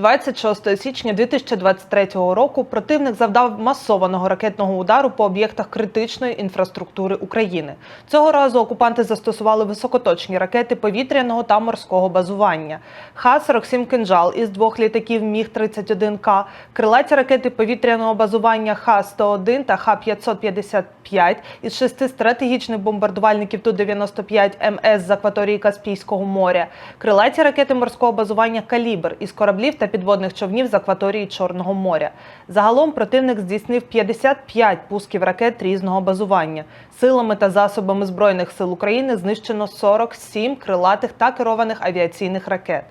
26 січня 2023 року противник завдав масованого ракетного удару по об'єктах критичної інфраструктури України. Цього разу окупанти застосували високоточні ракети повітряного та морського базування. Х-47 «Кинжал» із двох літаків Міг-31К, крилаті ракети повітряного базування Х-101 та Х-555 із шести стратегічних бомбардувальників Ту-95 МС з акваторії Каспійського моря, крилаті ракети морського базування «Калібр» із кораблів та підводних човнів з акваторії Чорного моря. Загалом противник здійснив 55 пусків ракет різного базування. Силами та засобами збройних сил України знищено 47 крилатих та керованих авіаційних ракет.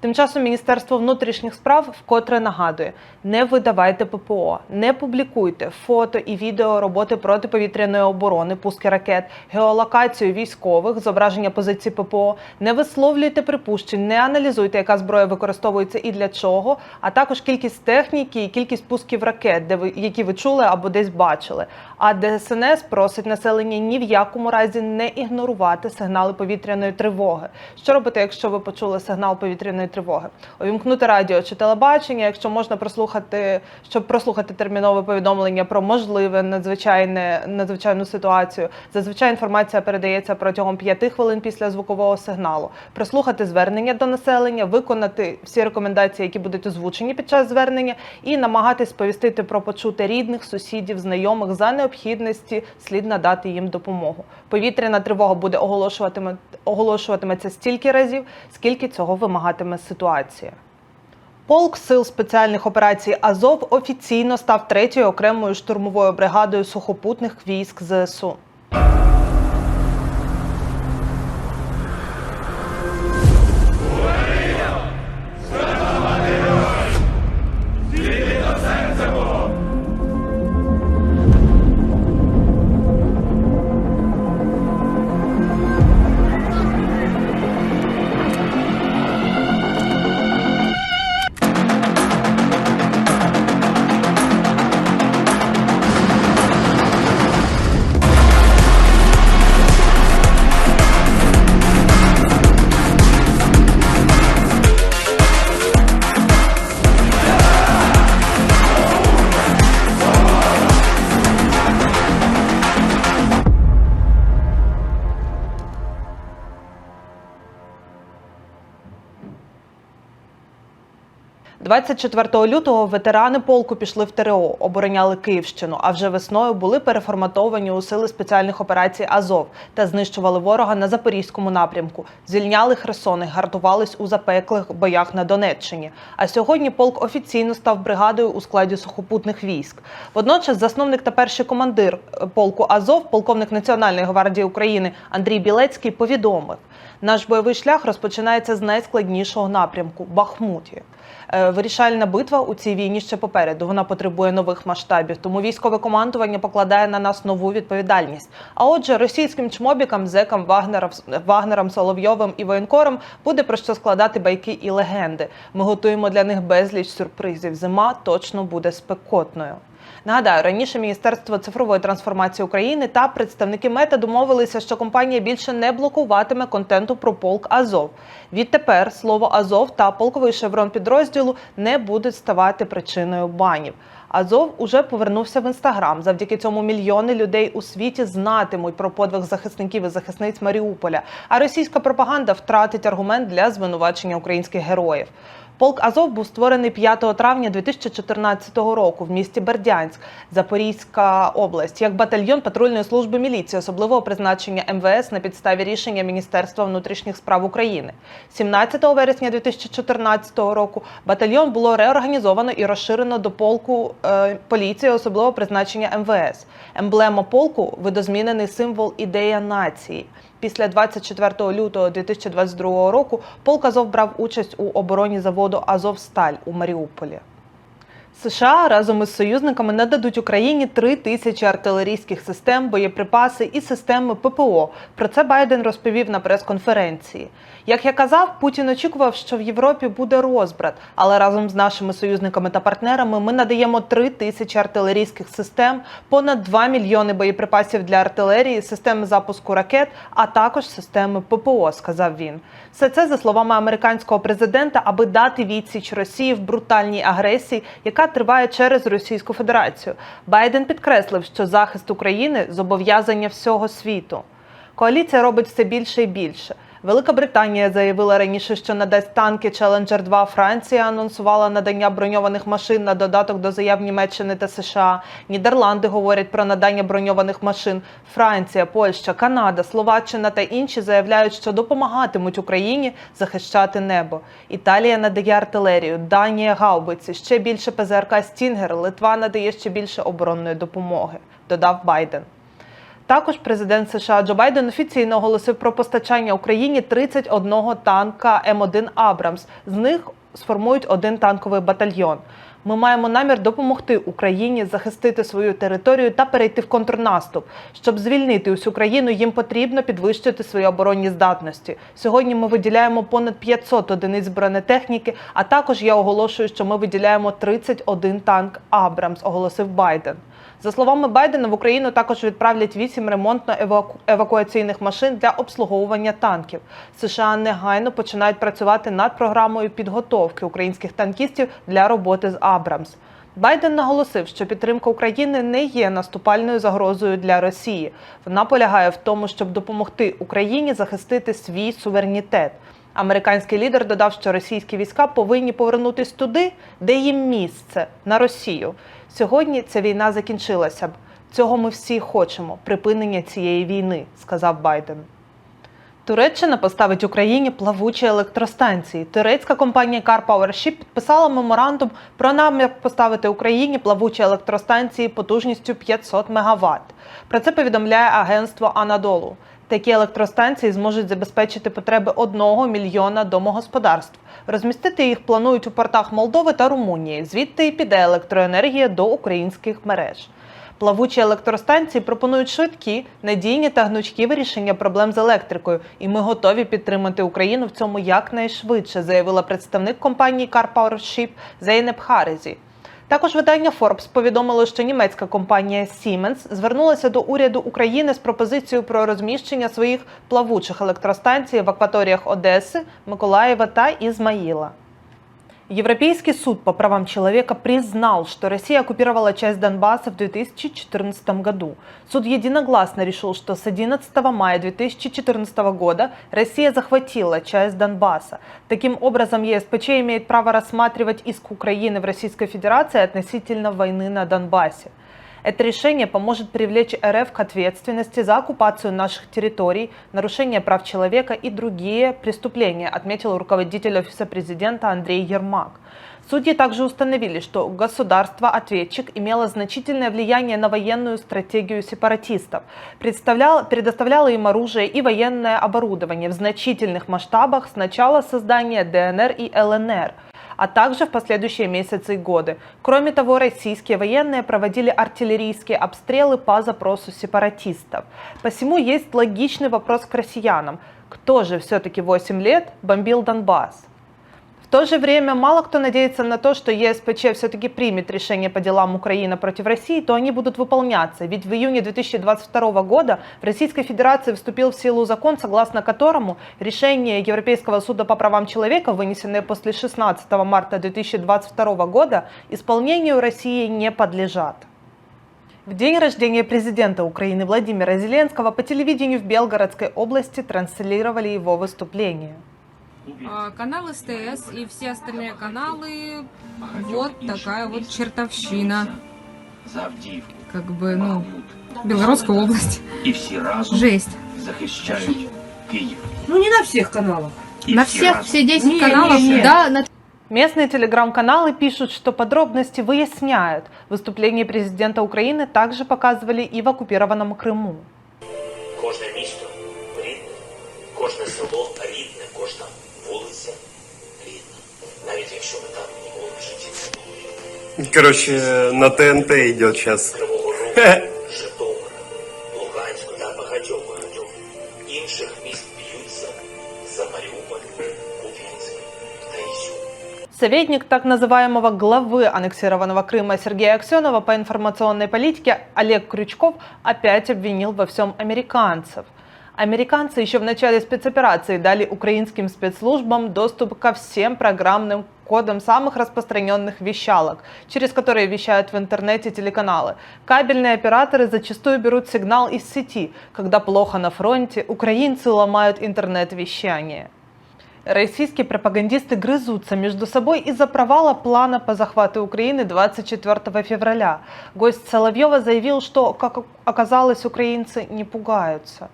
Тим часом Міністерство внутрішніх справ вкотре нагадує: не видавайте ППО, не публікуйте фото і відео роботи протиповітряної оборони, пуски ракет, геолокацію військових, зображення позицій ППО, не висловлюйте припущень, не аналізуйте, яка зброя використовується і для чого, а також кількість техніки і кількість пусків ракет, де ви які ви чули або десь бачили. А ДСНС просить населення ні в якому разі не ігнорувати сигнали повітряної тривоги. Що робити, якщо ви почули сигнал повітряної тривоги? Увімкнути радіо чи телебачення, якщо можна прослухати, щоб прослухати термінове повідомлення про можливе надзвичайне надзвичайну ситуацію. Зазвичай інформація передається протягом 5 хвилин після звукового сигналу. Прослухати звернення до населення, виконати всі рекомендації, які будуть озвучені під час звернення, і намагатись сповістити про почуте рідних, сусідів, знайомих за необхідності слід надати їм допомогу. Повітряна тривога буде оголошуватиме оголошуватиметься стільки разів, скільки цього вимагатиме ситуація. Полк сил спеціальних операцій Азов офіційно став третьою окремою штурмовою бригадою сухопутних військ ЗСУ. – 24 лютого ветерани полку пішли в ТРО, обороняли Київщину, а вже весною були переформатовані у сили спеціальних операцій Азов та знищували ворога на запорізькому напрямку. Звільняли Херсон і гартувались у запеклих боях на Донеччині. А сьогодні полк офіційно став бригадою у складі сухопутних військ. Водночас, засновник та перший командир е, полку Азов, полковник Національної гвардії України Андрій Білецький, повідомив. Наш бойовий шлях розпочинається з найскладнішого напрямку Бахмуті. Вирішальна битва у цій війні ще попереду. Вона потребує нових масштабів. Тому військове командування покладає на нас нову відповідальність. А отже, російським чмобікам, зекам, вагнерам, вагнерам, Соловйовим і воєнкорам буде про що складати байки і легенди. Ми готуємо для них безліч сюрпризів. Зима точно буде спекотною. Нагадаю, раніше Міністерство цифрової трансформації України та представники Мета домовилися, що компанія більше не блокуватиме контенту про полк Азов. Відтепер слово Азов та полковий шеврон підрозділу не будуть ставати причиною банів. Азов уже повернувся в інстаграм. Завдяки цьому мільйони людей у світі знатимуть про подвиг захисників і захисниць Маріуполя. А російська пропаганда втратить аргумент для звинувачення українських героїв. Полк Азов був створений 5 травня 2014 року в місті Бердянськ, Запорізька область, як батальйон патрульної служби міліції особливого призначення МВС на підставі рішення Міністерства внутрішніх справ України. 17 вересня 2014 року батальйон було реорганізовано і розширено до полку е, поліції особливого призначення МВС. Емблема полку видозмінений символ ідея нації. Після 24 лютого 2022 року полк Азов брав участь у обороні заводу Азовсталь у Маріуполі. США разом із союзниками нададуть Україні три тисячі артилерійських систем, боєприпаси і системи ППО. Про це Байден розповів на прес-конференції. Як я казав, Путін очікував, що в Європі буде розбрат, але разом з нашими союзниками та партнерами ми надаємо три тисячі артилерійських систем, понад 2 мільйони боєприпасів для артилерії, системи запуску ракет, а також системи ППО, сказав він. Все це за словами американського президента, аби дати відсіч Росії в брутальній агресії, яка триває через Російську Федерацію. Байден підкреслив, що захист України зобов'язання всього світу. Коаліція робить все більше і більше. Велика Британія заявила раніше, що надасть танки Challenger 2. Франція анонсувала надання броньованих машин на додаток до заяв Німеччини та США. Нідерланди говорять про надання броньованих машин. Франція, Польща, Канада, Словаччина та інші заявляють, що допомагатимуть Україні захищати небо. Італія надає артилерію, Данія гаубиці, ще більше ПЗРК Стінгер. Литва надає ще більше оборонної допомоги. Додав Байден. Також президент США Джо Байден офіційно оголосив про постачання Україні 31 танка М1 Абрамс. З них сформують один танковий батальйон. Ми маємо намір допомогти Україні захистити свою територію та перейти в контрнаступ. Щоб звільнити усю країну, їм потрібно підвищити свої оборонні здатності. Сьогодні ми виділяємо понад 500 одиниць бронетехніки. А також я оголошую, що ми виділяємо 31 танк Абрамс, оголосив Байден. За словами Байдена, в Україну також відправлять вісім ремонтно-евакуаційних машин для обслуговування танків. США негайно починають працювати над програмою підготовки українських танкістів для роботи з Абрамс. Байден наголосив, що підтримка України не є наступальною загрозою для Росії. Вона полягає в тому, щоб допомогти Україні захистити свій суверенітет. Американський лідер додав, що російські війська повинні повернутись туди, де їм місце на Росію. Сьогодні ця війна закінчилася б. Цього ми всі хочемо припинення цієї війни, сказав Байден. Туреччина поставить Україні плавучі електростанції. Турецька компанія Car Power Ship підписала меморандум про намір поставити Україні плавучі електростанції потужністю 500 МВт. Про це повідомляє агентство Анадолу. Такі електростанції зможуть забезпечити потреби одного мільйона домогосподарств. Розмістити їх планують у портах Молдови та Румунії. Звідти і піде електроенергія до українських мереж. Плавучі електростанції пропонують швидкі, надійні та гнучкі вирішення проблем з електрикою, і ми готові підтримати Україну в цьому якнайшвидше, заявила представник компанії Car Power Зейнеп Харезі. Також видання Forbes повідомило, що німецька компанія Siemens звернулася до уряду України з пропозицією про розміщення своїх плавучих електростанцій в акваторіях Одеси, Миколаєва та Ізмаїла. Европейский суд по правам человека признал, что Россия оккупировала часть Донбасса в 2014 году. Суд единогласно решил, что с 11 мая 2014 года Россия захватила часть Донбасса. Таким образом, ЕСПЧ имеет право рассматривать иск Украины в Российской Федерации относительно войны на Донбассе. Это решение поможет привлечь РФ к ответственности за оккупацию наших территорий, нарушение прав человека и другие преступления, отметил руководитель Офиса президента Андрей Ермак. Судьи также установили, что государство-ответчик имело значительное влияние на военную стратегию сепаратистов, предоставляло им оружие и военное оборудование в значительных масштабах с начала создания ДНР и ЛНР – а также в последующие месяцы и годы. Кроме того, российские военные проводили артиллерийские обстрелы по запросу сепаратистов. Посему есть логичный вопрос к россиянам. Кто же все-таки 8 лет бомбил Донбасс? В то же время мало кто надеется на то, что ЕСПЧ все-таки примет решение по делам Украины против России, то они будут выполняться. Ведь в июне 2022 года в Российской Федерации вступил в силу закон, согласно которому решение Европейского суда по правам человека, вынесенное после 16 марта 2022 года, исполнению России не подлежат. В день рождения президента Украины Владимира Зеленского по телевидению в Белгородской области транслировали его выступление. А, Канал СТС и все остальные каналы, вот такая вот чертовщина. За Авдіївку, Как бы, ну, Бахмут, Белгородская область. і всі разом Жесть. захищають Київ. Ну не на всех каналах. І на всі всех, разом все 10 Не, каналов, не, не. да, на Местные телеграм-каналы пишут, что подробности выясняют. Выступление президента Украины также показывали и в оккупированном Крыму. Кожне місто рідне, кожне село Короче, на ТНТ идет сейчас. Кривого Рогу, Житомира, Луганську та багатьох багатьох інших міст б'ються за Маріуполь, Куп'янськ та Ізюм. Советник так называемого главы аннексированного Крыма Сергея Аксенова по информационной политике Олег Крючков опять обвинил во всем американцев. Американцы еще в начале спецоперации дали украинским спецслужбам доступ ко всем программным кодам самых распространенных вещалок, через которые вещают в интернете телеканалы. Кабельные операторы зачастую берут сигнал из сети. Когда плохо на фронте, украинцы ломают интернет-вещание. Российские пропагандисты грызутся между собой из-за провала плана по захвату Украины 24 февраля. Гость Соловьева заявил, что, как оказалось, украинцы не пугаются.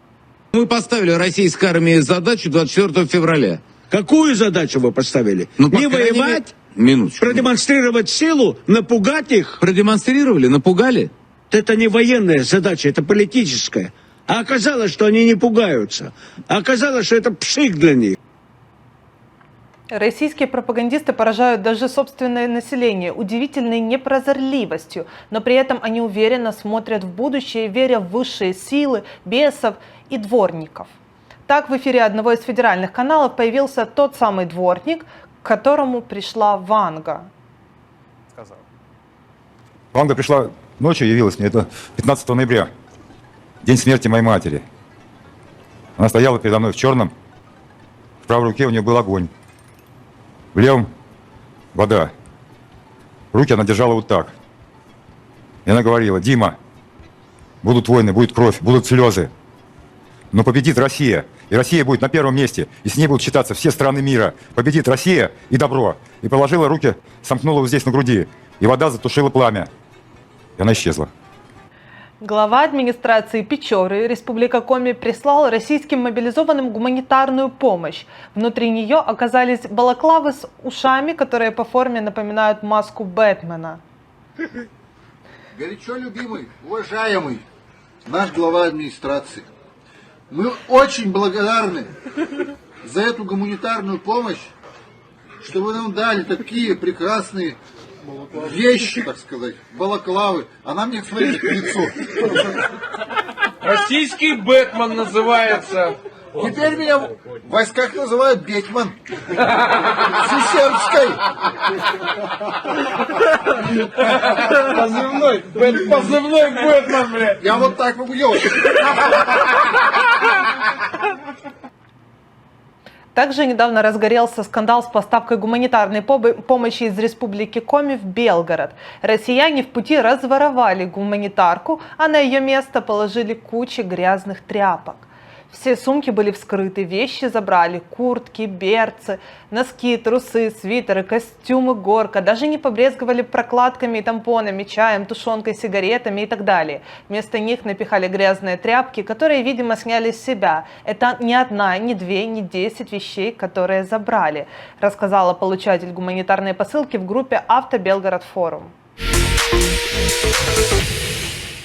Мы поставили российской армии задачу 24 февраля. Какую задачу вы поставили? Ну, не мере- воевать, Минуточку. продемонстрировать силу, напугать их? Продемонстрировали, напугали? Это не военная задача, это политическая. А оказалось, что они не пугаются. А оказалось, что это пшик для них. Российские пропагандисты поражают даже собственное население удивительной непрозорливостью, но при этом они уверенно смотрят в будущее, веря в высшие силы, бесов и дворников. Так в эфире одного из федеральных каналов появился тот самый дворник, к которому пришла Ванга. Ванга пришла ночью, явилась мне, это 15 ноября, день смерти моей матери. Она стояла передо мной в черном, в правой руке у нее был огонь, в левом вода. Руки она держала вот так. И она говорила, Дима, будут войны, будет кровь, будут слезы. Но победит Россия. И Россия будет на первом месте. И с ней будут считаться все страны мира. Победит Россия и добро. И положила руки, сомкнула вот здесь на груди. И вода затушила пламя. И она исчезла. Глава администрации Печоры Республика Коми прислал российским мобилизованным гуманитарную помощь. Внутри нее оказались балаклавы с ушами, которые по форме напоминают маску Бэтмена. Горячо любимый, уважаемый наш глава администрации. Мы очень благодарны за эту гуманитарную помощь, что вы нам дали такие прекрасные вещи, так сказать, балаклавы. А нам не смотрите в лицо. Российский Бэтмен называется. Теперь меня в войсках называют Бетман. Сисерской. Позывной. Позывной Бэтмен, блядь. Я вот так могу делать. Также недавно разгорелся скандал с поставкой гуманитарной помощи из республики Коми в Белгород. Россияне в пути разворовали гуманитарку, а на ее место положили кучи грязных тряпок. Все сумки были вскрыты, вещи забрали, куртки, берцы, носки, трусы, свитеры, костюмы, горка. Даже не побрезговали прокладками и тампонами, чаем, тушенкой, сигаретами и так далее. Вместо них напихали грязные тряпки, которые, видимо, сняли с себя. Это не одна, не две, не десять вещей, которые забрали, рассказала получатель гуманитарной посылки в группе «Авто Белгород Форум».